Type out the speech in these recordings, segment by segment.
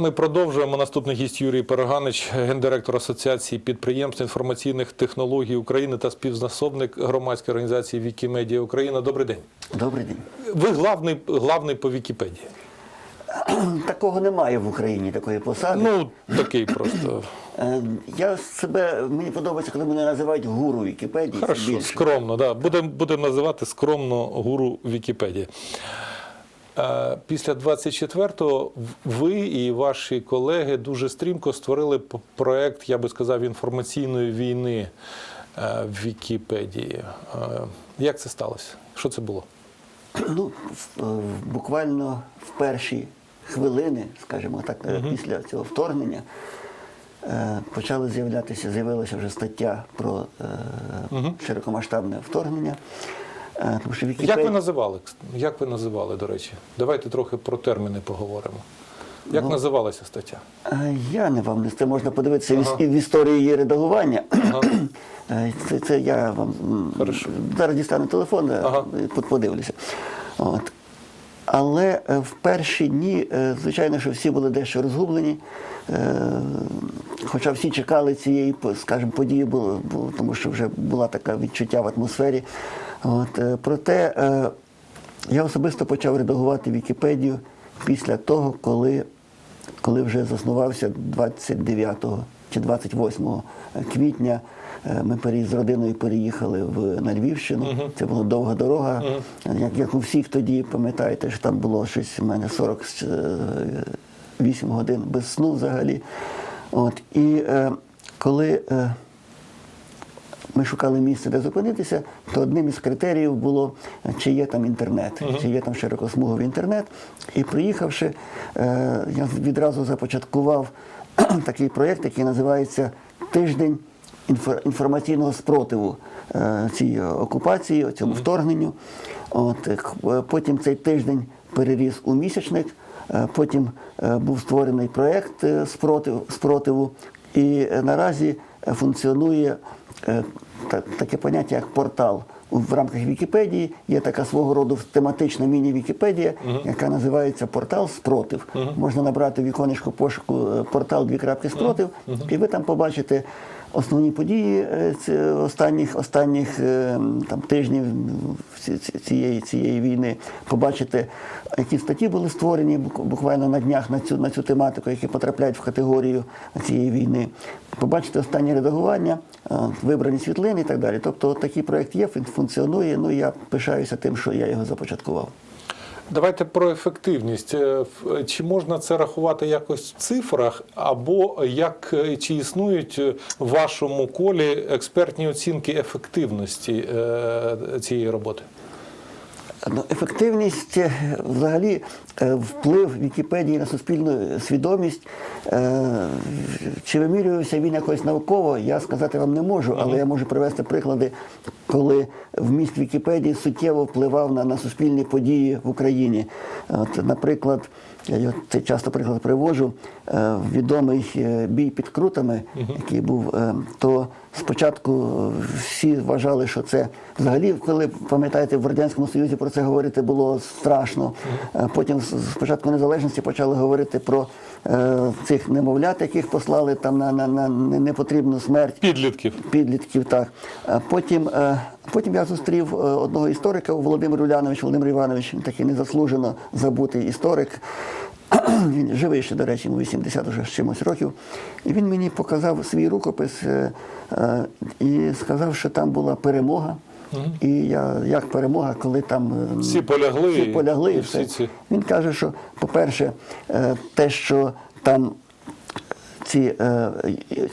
Ми продовжуємо. Наступний гість Юрій Переганич, гендиректор Асоціації підприємств інформаційних технологій України та співзасобник громадської організації Вікімедія Україна. Добрий день. Добрий день. Ви главний, главний по Вікіпедії. Такого немає в Україні, такої посади. Ну, такий просто. Е, Я себе, мені подобається, коли мене називають гуру Вікіпедії. Хорошо, скромно, да. Будемо будем називати скромно гуру Вікіпедії. Після 24-го ви і ваші колеги дуже стрімко створили проект, я би сказав, інформаційної війни е, в Вікіпедії. Е, Як це сталося? Що це було? Ну, е, буквально в перші хвилини, скажімо так, е, після цього вторгнення почали з'являтися, з'явилася вже стаття про широкомасштабне вторгнення. Е, Тому що Як ви називали? Як ви називали, до речі? Давайте трохи про терміни поговоримо. Як називалася стаття? Е, Я не вам не це можна подивитися Ага. в історії її редагування. Ага. Е, Це, це я вам Хорошо. зараз дістану телефон, Ага. подивлюся. От. Але в перші дні, звичайно, що всі були дещо розгублені. Хоча всі чекали цієї, скажімо, події, було, тому що вже була така відчуття в атмосфері. От. е, Проте е, я особисто почав редагувати Вікіпедію після того, коли коли вже заснувався 29 чи 28 квітня. е, Ми з родиною переїхали в, на Львівщину. Це була довга дорога. Як, як у всіх тоді, пам'ятаєте, що там було щось у мене 48 годин без сну взагалі. От. І е, коли е, ми шукали місце, де зупинитися, то одним із критеріїв було, чи є там інтернет, чи є там широкосмуговий інтернет. І приїхавши, е, я відразу започаткував такий проєкт, який називається Тиждень інформаційного спротиву е, цій окупації, цьому вторгненню. От, е, потім цей тиждень переріс у місячник. Е, Потім е, був створений проєкт е, спротив, спротиву, і е, наразі е, функціонує е, таке поняття, як портал. В рамках Вікіпедії є така свого роду тематична міні-Вікіпедія, яка називається Портал Спротив. Можна набрати в іконечку пошуку е, портал дві крапки спротив, і ви там побачите основні події е, останніх, останніх е, там, тижнів ці- ці- цієї, цієї війни. Побачите, які статті були створені буквально на днях на цю, на цю тематику, які потрапляють в категорію цієї війни. Побачите останні редагування, вибрані світлини і так далі. Тобто такий проєкт є, функціонує. Ну я пишаюся тим, що я його започаткував. Давайте про ефективність. Е, Чи можна це рахувати якось в цифрах, або як е, чи існують в вашому колі експертні оцінки ефективності е, цієї роботи? Ну, ефективність, е, взагалі, е, вплив Вікіпедії на суспільну свідомість. е, Чи вимірювався він якось науково, я сказати вам не можу, але я можу привести приклади, коли вміст Вікіпедії суттєво впливав на, на суспільні події в Україні. От, наприклад, я цей часто приклад привожу, відомий е, бій під крутами, який був, е, то спочатку е, всі вважали, що це взагалі, коли пам'ятаєте, в Радянському Союзі про це говорити було страшно. Е, Потім з незалежності почали говорити про е, цих немовлят, яких послали там на, на, на непотрібну смерть Підлітків. підлітків. Так. Потім, е, потім я зустрів е, одного історика Володимир Улянович, Володимир Іванович, він такий незаслужено забутий історик. Він живий ще, до речі, йому 80 вже з чимось років. І він мені показав свій рукопис е, е, і сказав, що там була перемога. І я, як перемога, коли там Всі полягли, всі полягли і все. всі ці- Він каже, що, по-перше, е, те, що там ці, е,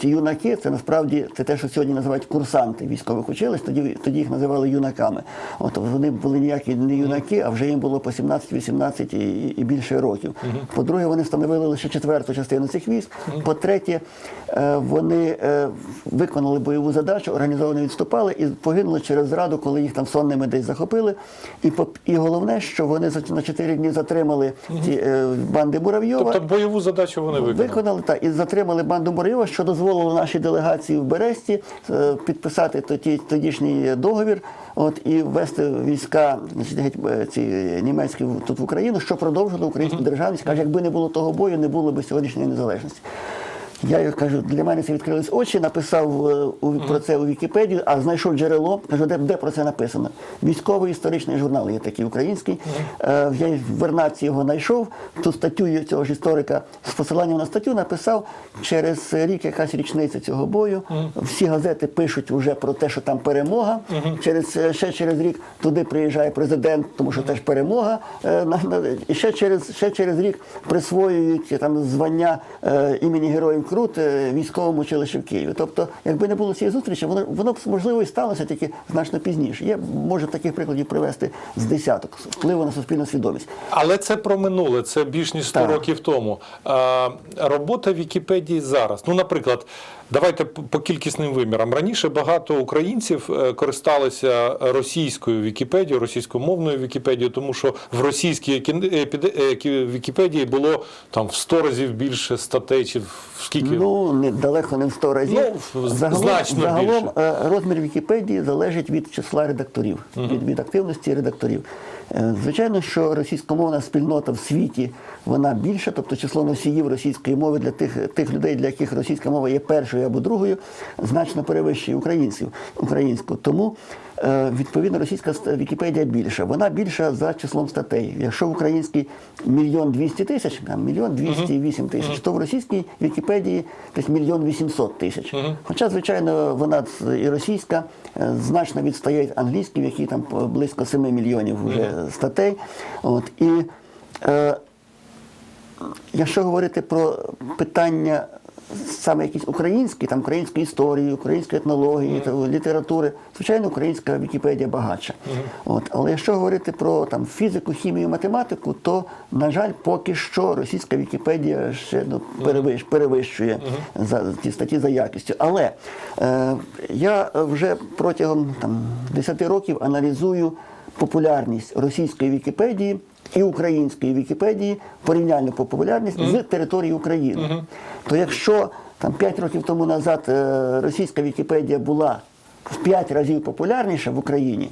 ці юнаки, це насправді це те, що сьогодні називають курсанти військових училищ, тоді, тоді їх називали юнаками. От вони були ніякі не юнаки, а вже їм було по 17, 18 і, і більше років. По-друге, вони становили лише четверту частину цих військ. По-третє, е, вони е, виконали бойову задачу, організовано відступали і погинули через зраду, коли їх там сонними десь захопили. І, і головне, що вони за- на 4 дні затримали ці банди Буравйова. Тобто бойову задачу вони виконали. Виконали та і затримали підтримали банду Мураєва, що дозволило нашій делегації в Бересті е, підписати тоді, тодішній договір от, і ввести війська значить, е, ці німецькі тут в Україну, що продовжило українську державність. Каже, якби не було того бою, не було б сьогоднішньої незалежності. Я їй кажу, для мене це відкрились очі, написав е, у, про це у Вікіпедію, а знайшов джерело. Кажу, де, де про це написано? Військовий історичний журнал є такий український. Е, я в Вернаці його знайшов. Ту статтю цього ж історика з посиланням на статтю написав через рік якась річниця цього бою. Всі газети пишуть вже про те, що там перемога. Через е, ще через рік туди приїжджає президент, тому що теж перемога. Е, на- на- І ще через ще через рік присвоюють там звання е, імені Героїв Крут е, військовому училищі в Києві. Тобто, якби не було цієї зустрічі, воно воно б можливо і сталося тільки значно пізніше. Я можу таких прикладів привести з десяток впливу на суспільну свідомість. Але це про минуле, це більш ніж 100 Так. років тому. А, робота Вікіпедії зараз. Ну, наприклад, давайте по кількісним вимірам. Раніше багато українців е, користалися російською Вікіпедією, російськомовною Вікіпедією, тому що в російській е, кі- Вікіпедії було там в 100 разів більше статей, чи в скільки. Ну не далеко не в 100 разів. Ну, загалом, значно загалом більше. е, розмір Вікіпедії залежить від числа редакторів, від, від активності редакторів. Е, Звичайно, що російськомовна спільнота в світі вона більша, тобто число носіїв російської мови для тих, тих людей, для яких російська мова є першою або другою, значно перевищує українців українську. Тому відповідно російська Вікіпедія більша. Вона більша за числом статей. Якщо в українській мільйон двісті тисяч, там мільйон двісті вісім тисяч, то в російській Вікіпедії десь мільйон вісімсот тисяч. Хоча, звичайно, вона і російська е, значно відстає від англійській, в якій там близько 7 мільйонів вже статей. От і е, Якщо говорити про питання саме якісь українські, там української історії, української етнології, та літератури, звичайно, українська Вікіпедія багатша. От. Але якщо говорити про там, фізику, хімію, математику, то, на жаль, поки що російська Вікіпедія ще ну, перевищ, перевищує за ті статті за якістю. Але е, я вже протягом там, 10 років аналізую популярність російської Вікіпедії і української Вікіпедії, порівняльну популярність з території України. То якщо там 5 років тому назад е, російська Вікіпедія була в 5 разів популярніша в Україні,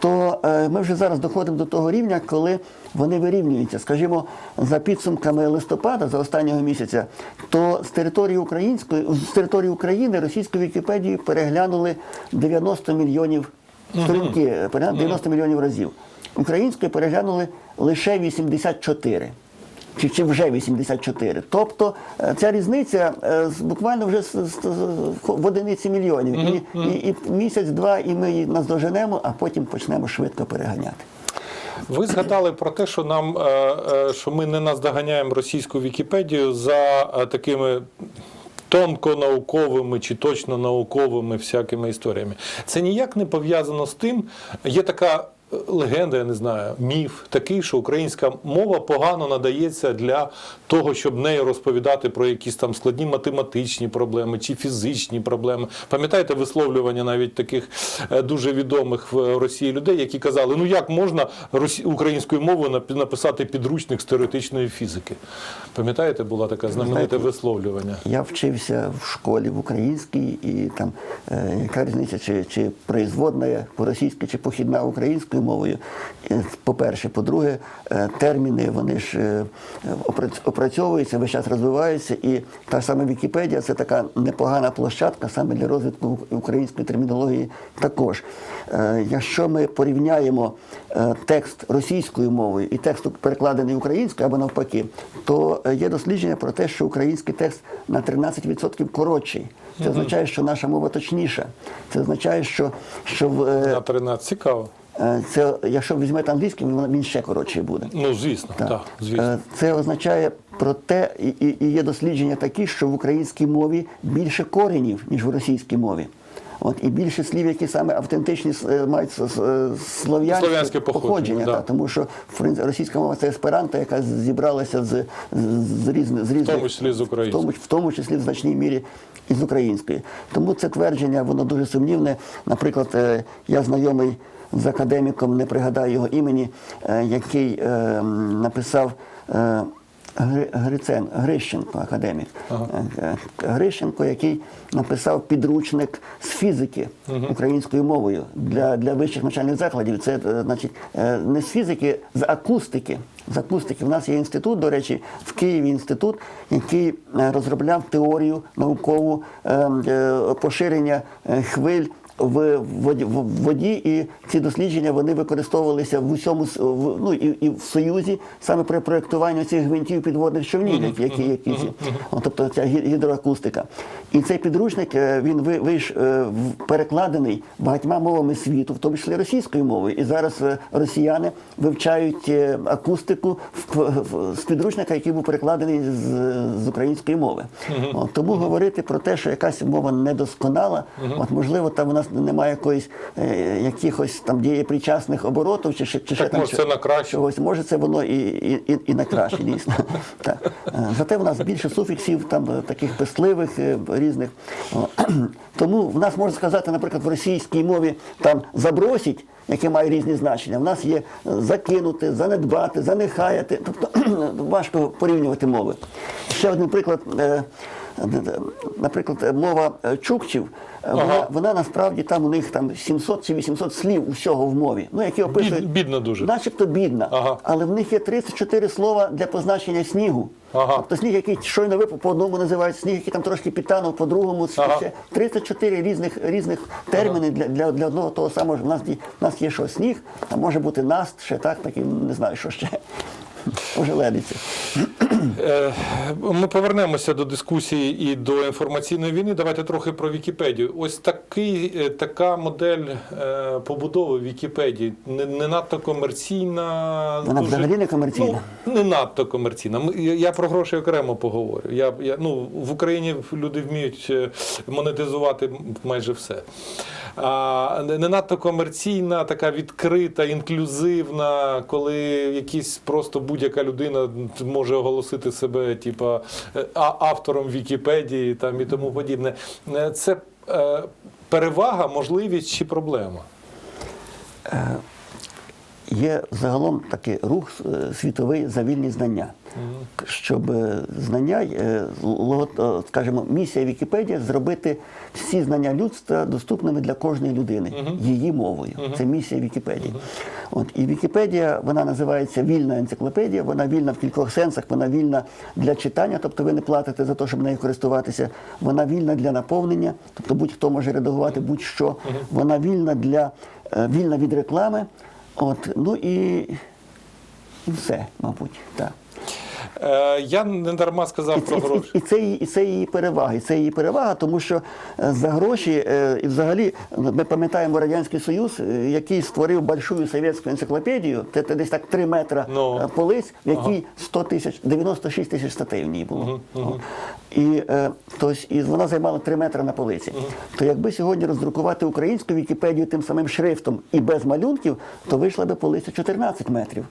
то е, ми вже зараз доходимо до того рівня, коли вони вирівнюються. Скажімо, за підсумками листопада, за останнього місяця, то з території української, з території України російську Вікіпедію переглянули 90 мільйонів сторінки, 90 мільйонів разів. Українською переглянули лише 84. Чи, чи вже 84. Тобто е, ця різниця е, буквально вже в одиниці мільйонів. І, і, і місяць-два, і ми її наздоженемо, а потім почнемо швидко переганяти. Ви згадали про те, що нам е, що ми не наздоганяємо російську Вікіпедію за такими. Тонко науковими чи точно науковими всякими історіями. Це ніяк не пов'язано з тим. Є така легенда, я не знаю, міф такий, що українська мова погано надається для того, щоб нею розповідати про якісь там складні математичні проблеми чи фізичні проблеми. Пам'ятаєте висловлювання навіть таких е, дуже відомих в Росії людей, які казали, ну як можна українською мовою написати підручник з теоретичної фізики? Пам'ятаєте, була така знамените висловлювання? Я вчився в школі в українській, і там е, яка різниця, чи, чи производна по-російськи, чи похідна українською мовою. По-перше, по-друге, е, терміни вони ж е, опрацьовуються, весь час розвиваються, і та сама Вікіпедія це така непогана площадка саме для розвитку української термінології також. Е, Якщо ми порівняємо текст російською мовою і текст перекладений українською або навпаки, то є дослідження про те, що український текст на 13% коротший. Це означає, що наша мова точніша. Це означає, що, що в, На 13 цікаво. Е, це, якщо візьмете англійський, він ще коротший буде. Ну, звісно, так, звісно. Е, Це означає про те, і, і, є дослідження такі, що в українській мові більше коренів, ніж в російській мові. От, і більше слів, які саме автентичні е, мають слов'янське, Слов'янське походження, да. та, тому що в російська мова це есперанто, яка зібралася з, з, з, різних, з різних, тому числі з в тому, в тому числі в значній мірі і з української. Тому це твердження, воно дуже сумнівне. Наприклад, я знайомий з академіком, не пригадаю його імені, е, який е, написав. е, Грицен, Грищенко, академік. Е, Грищенко, який написав підручник з фізики українською мовою для, для вищих навчальних закладів. Це значить не з фізики, з акустики. З акустики. У нас є інститут, до речі, в Києві інститут, який розробляв теорію наукову е, е, поширення хвиль в воді, і ці дослідження вони використовувалися в усьому в, ну, і, і в Союзі саме при проєктуванні цих гвинтів підводних човнів, які, які, ці. От, тобто ця гідроакустика. І цей підручник е, він ви- вийш е, перекладений багатьма мовами світу, в тому числі російською мовою. І зараз е, росіяни вивчають акустику в, в- з підручника, який був перекладений з, з української мови. От, тому говорити про те, що якась мова недосконала, от можливо, там у нас немає якоїсь е, якихось там дієпричасних оборотів, чи, чи ще там може, це на краще. чогось. Може, це воно і, і, і, і на краще, дійсно. Так. Е, Зате в нас більше суфіксів, там е, таких пестливих е, різних. Тому в нас можна сказати, наприклад, в російській мові там забросить, яке має різні значення. В нас є закинути, занедбати, занехаяти. Тобто важко порівнювати мови. Ще один приклад. Наприклад, мова чукчів, вона, Ага. вона насправді там у них там 700 чи 800 слів усього в мові, ну які описують бідно дуже. начебто бідна, Ага. але в них є 34 слова для позначення снігу. Ага. Тобто сніг, який щойно випав, по одному називають сніг, який там трошки підтанув, по другому Ага. ще 34 різних різних терміни для, для, для одного того самого. У нас, у нас є що сніг, а може бути наст, ще так, так і не знаю, що ще. Ожеледиться. Е, Ми повернемося до дискусії і до інформаційної війни. Давайте трохи про Вікіпедію. Ось такий, е, така модель е, побудови Вікіпедії не, не надто комерційна. Вона взагалі не комерційна. Ну, не надто комерційна. Я, про гроші окремо поговорю. Я, я, ну, в Україні люди вміють е, монетизувати майже все. А, не не надто комерційна, така відкрита, інклюзивна, коли якісь просто будь-яка людина може оголосити себе, типа е, автором Вікіпедії там і тому подібне. Е, Це е, перевага, можливість чи проблема? Є загалом такий рух е, світовий за вільні знання. Щоб е, знання, е, скажімо, місія Вікіпедія зробити всі знання людства доступними для кожної людини її мовою. Це місія Вікіпедії. От і Вікіпедія вона називається вільна енциклопедія. Вона вільна в кількох сенсах. Вона вільна для читання, тобто ви не платите за те, щоб нею користуватися. Вона вільна для наповнення, тобто будь-хто може редагувати будь-що. Вона вільна для вільна від реклами. От, ну і, і все, мабуть, так. Е, Я не дарма сказав І, про і, гроші. і, і, це, і це її перевага. І це її перевага, тому що е, за гроші, е, і взагалі, ми пам'ятаємо Радянський Союз, який створив большую совєтську енциклопедію, це, це десь так 3 метри Ну. е, полиць, в якій 100 тисяч, 96 тисяч статей в ній було. О. І, е, тобто, і вона займала 3 метри на полиці. То якби сьогодні роздрукувати українську Вікіпедію тим самим шрифтом і без малюнків, то вийшла би полиця 14 метрів.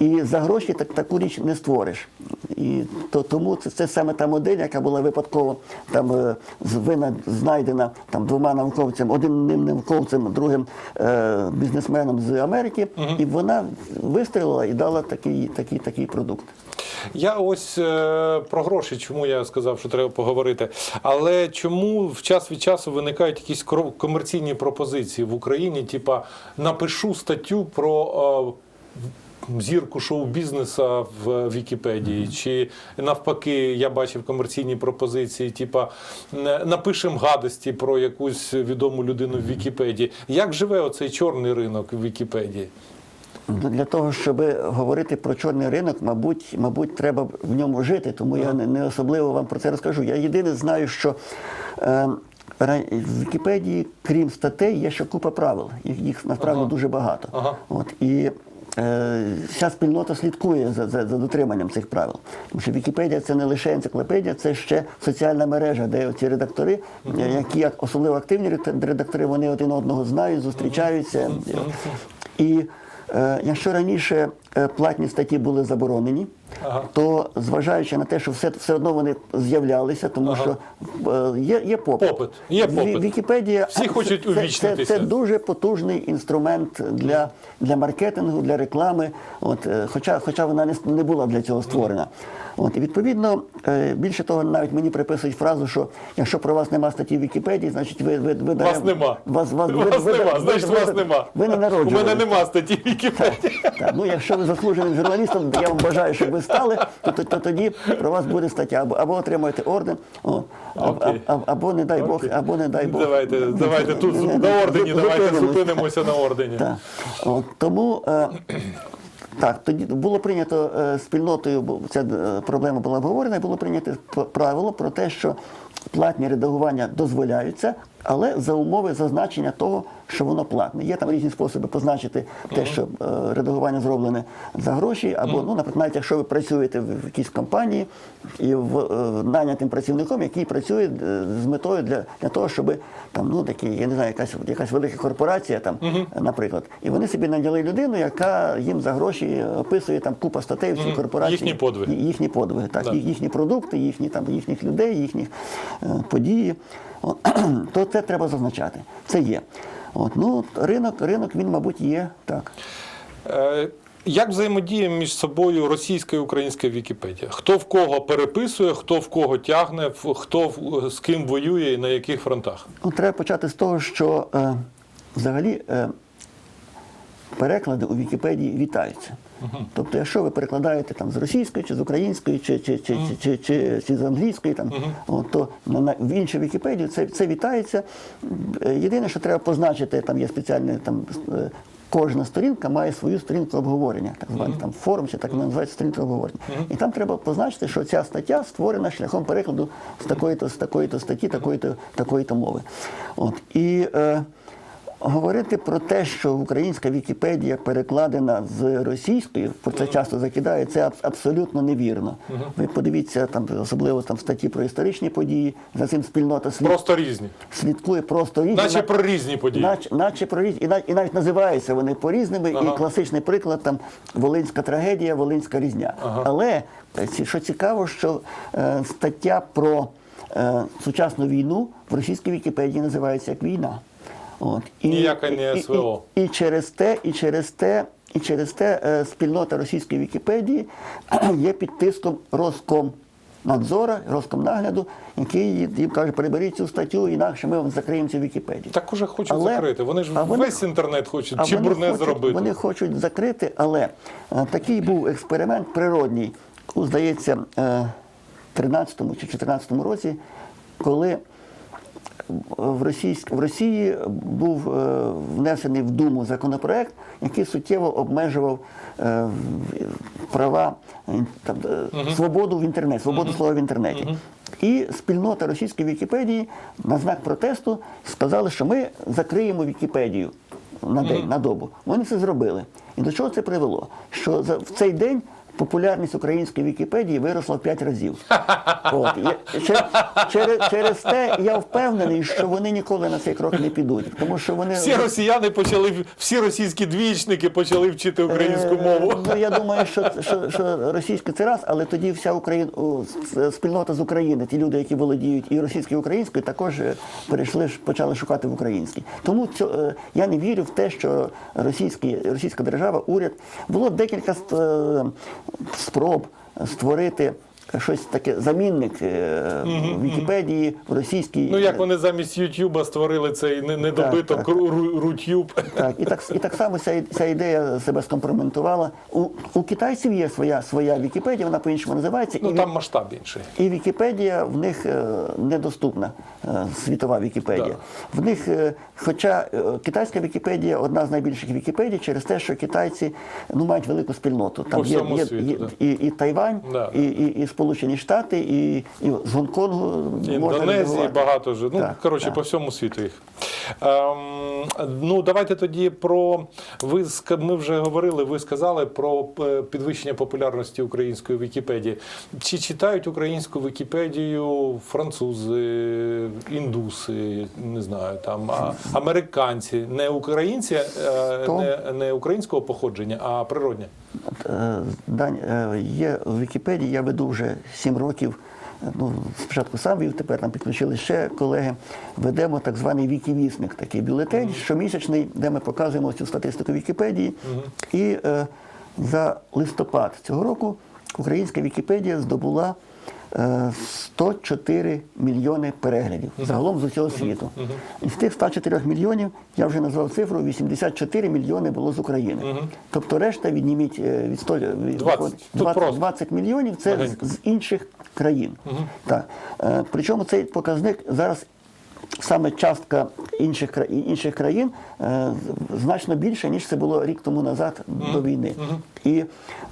І за гроші так, таку річ не створиш. І то, тому це, це саме та модель, яка була випадково там е, з- вина, знайдена там двома науковцями, одним науковцем, другим е, бізнесменом з Америки, і вона вистрілила і дала такий, такий, такий продукт. Я ось е, про гроші, чому я сказав, що треба поговорити. Але чому в час від часу виникають якісь комерційні пропозиції в Україні? Типа напишу статтю про. е, Зірку шоу-бізнеса в Вікіпедії, чи навпаки, я бачив комерційні пропозиції, типа напишемо гадості про якусь відому людину в Вікіпедії. Як живе оцей чорний ринок в Вікіпедії? Для того, щоб говорити про чорний ринок, мабуть, мабуть, треба в ньому жити, тому я не, особливо вам про це розкажу. Я єдине знаю, що е, в Вікіпедії, крім статей, є ще купа правил. Їх, їх насправді Ага. дуже багато. Ага. От, і вся спільнота слідкує за, за, за дотриманням цих правил. Тому що Вікіпедія це не лише енциклопедія, це ще соціальна мережа, де ці редактори, е, які особливо активні редактори, вони один одного знають, зустрічаються. І е, якщо раніше е, платні статті були заборонені, Ага. то зважаючи на те, що все, все одно вони з'являлися, тому Ага. що е, є, є попит. Попит, є попит. Вікіпедія Всі це- хочуть це, це, це дуже потужний інструмент для, для маркетингу, для реклами. От, е, хоча, хоча вона не, не була для цього створена. От, і відповідно, е, більше того, навіть мені приписують фразу, що якщо про вас нема статті в Вікіпедії, значить ви, ви, ви Вас дарем- нема. Вас, вас, ви- вас ви- нема, ви- значить ви- вас ви- нема. Ви не У мене нема статті в Вікіпедії. Так, ну якщо ви заслуженим журналістом, я вам бажаю, щоб ви стали, то, то, то тоді про вас буде стаття або, або отримаєте орден, о, або, Окей. а- а- або не дай Бог, Окей. або не дай Бог. Давайте, давайте тут на ордені, давайте зупинимось. зупинимося на ордені. Так. От, тому е, так, тоді було прийнято е, спільнотою, бо ця е, проблема була обговорена, і було прийнято п- правило про те, що платні редагування дозволяються, але за умови зазначення того, що воно платне. Є там різні способи позначити те, що е, редагування зроблене за гроші, або, ну, наприклад, навіть якщо ви працюєте в якійсь компанії і в, е, нанятим працівником, який працює е, з метою для, для того, щоб там, ну, такі, я не знаю, якась, якась велика корпорація, там, наприклад, і вони собі наняли людину, яка їм за гроші описує там купа статей в цій корпорації. Їхні подвиги. Їхні подвиги, так, Да. їхні продукти, їхні там їхніх людей, їхніх події. То це треба зазначати. Це є. От, ну, ринок, ринок він, мабуть, є так. Е, Як взаємодіє між собою російська і українська Вікіпедія? Хто в кого переписує, хто в кого тягне, хто з ким воює і на яких фронтах? Ну, треба почати з того, що е, взагалі е, переклади у Вікіпедії вітаються. Тобто, якщо ви перекладаєте там з російської, чи з української, чи, чи, чи, чи, чи, чи, чи з англійської, там, от, то на, на, в іншу Вікіпедію це, це вітається. Єдине, що треба позначити, там є спеціальне там. е, Кожна сторінка має свою сторінку обговорення, так званий там форум, чи так вона називається сторінка обговорення. І там треба позначити, що ця стаття створена шляхом перекладу з такої-то, з такої-то статті, такої-то, такої-то мови. От. І е, говорити про те, що українська Вікіпедія перекладена з російської, про це часто закидає, це абсолютно невірно. Ви подивіться там, особливо там статті про історичні події, за цим спільнота слід, Просто різні. слідкує просто різні. Наче на- про різні події. Наче, наче про різні, і, навіть, і навіть називаються вони по-різними. Ага. І класичний приклад там Волинська трагедія, Волинська різня. Але е, що цікаво, що е, стаття про е, сучасну війну в російській Вікіпедії називається як війна. От. І, Ніяка не і- і- СВО. І, і через те, і через те, і через те е, спільнота російської Вікіпедії є під тиском Роскомнадзора, Роскомнагляду, який їм каже, переберіть цю статтю, інакше ми вам закриємо цю Вікіпедію. Так уже хочуть Але- закрити. Вони ж вони- весь інтернет хочуть А чи вони бурне хочуть, зробити. Вони хочуть закрити, але е, такий був експеримент природній, здається, е, 13-му чи 14-му році, коли в, російськ, в Росії був е, внесений в Думу законопроект, який суттєво обмежував е, права е, там, свободу в інтернеті, свободу слова в інтернеті. І спільнота російської Вікіпедії на знак протесту сказали, що ми закриємо Вікіпедію на день, на добу. Вони це зробили. І до чого це привело? Що в цей день популярність української Вікіпедії виросла в 5 разів. От. Я- чер- через, через те я впевнений, що вони ніколи на цей крок не підуть. Тому що вони Всі росіяни почали, всі російські двічники почали вчити українську Е, мову. Ну я думаю, що, що, що російське це раз, але тоді вся Україна спільнота з України, ті люди, які володіють і російською, і українською, також е, перейшли почали шукати в українській. Тому цьо- е, я не вірю в те, що російський, російська держава, уряд було декілька е, спроб створити. Щось таке замінник е, в Вікіпедії, в російській. Ну як вони замість Ютуба створили цей не- недобиток Рутюб. Так, і так, і так само ця, ця ідея себе скомпроментувала. У, у китайців є своя, своя Вікіпедія, вона по-іншому називається. Ну і, там масштаб інший. і Вікіпедія в них е, недоступна, е, світова Вікіпедія. В них, е, хоча е, китайська Вікіпедія одна з найбільших Вікіпедій через те, що китайці ну, мають велику спільноту. Там є, всьому є, і, і Тайвань, і, і Сполучені Штати, і, і з Гонконгу можна Індонезії багато вже. Ну, Так, коротше, так. по всьому світу їх. Ем, ну, давайте тоді про. Ви ми вже говорили, ви сказали про е, підвищення популярності української Вікіпедії. Чи читають українську Вікіпедію французи, індуси, не знаю, там а, американці, не українці, е, не, не українського походження, а природні? Е, Дань, е, є в Вікіпедії, я веду вже 7 років. е, Ну, спочатку сам вів, тепер нам підключили ще колеги. Ведемо так званий віківісник, такий бюлетень щомісячний, де ми показуємо цю статистику Вікіпедії. І е, за листопад цього року українська Вікіпедія здобула 104 мільйони переглядів загалом з усього світу. з тих 104 мільйонів я вже назвав цифру 84 мільйони було з України. Тобто решта відніміть е, від 100, від 20. 20, 20 мільйонів це з, з інших країн. Так. Е, Причому цей показник зараз. Саме частка інших, інших країн е, значно більша, ніж це було рік тому назад до війни. І,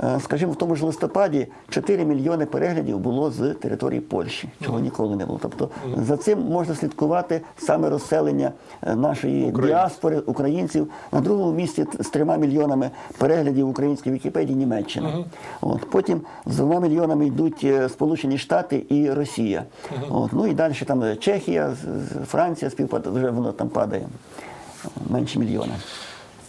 е, скажімо, в тому ж листопаді 4 мільйони переглядів було з території Польщі, чого ніколи не було. Тобто за цим можна слідкувати саме розселення е, нашої діаспори українців. На другому місці з трьома мільйонами переглядів української Вікіпедії Німеччина. От. Потім з двома мільйонами йдуть Сполучені Штати і Росія. От. Ну і далі там Чехія, Франція співпадає, вже воно там падає менше мільйона.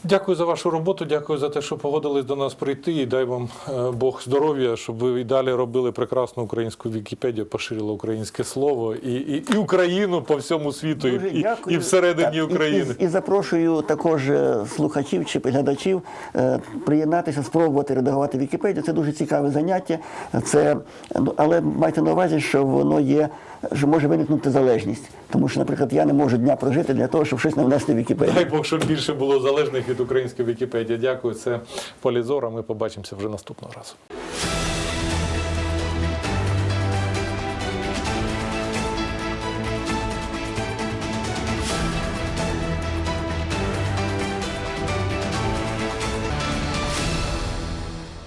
Дякую за вашу роботу, дякую за те, що погодились до нас прийти. І дай вам е, Бог здоров'я, щоб ви і далі робили прекрасну українську Вікіпедію, поширили українське слово і, і, і Україну по всьому світу, Дуже і, і, дякую. і всередині Так, України. І, і запрошую також е, слухачів чи глядачів е, приєднатися, спробувати редагувати Вікіпедію. Це дуже цікаве заняття. Це, ну, але майте на увазі, що воно є, що може виникнути залежність. Тому що, наприклад, я не можу дня прожити для того, щоб щось не внести в Вікіпедію. Дай Бог, щоб більше було залежних від української Вікіпедії. Дякую. Це Полізора. Ми побачимося вже наступного разу.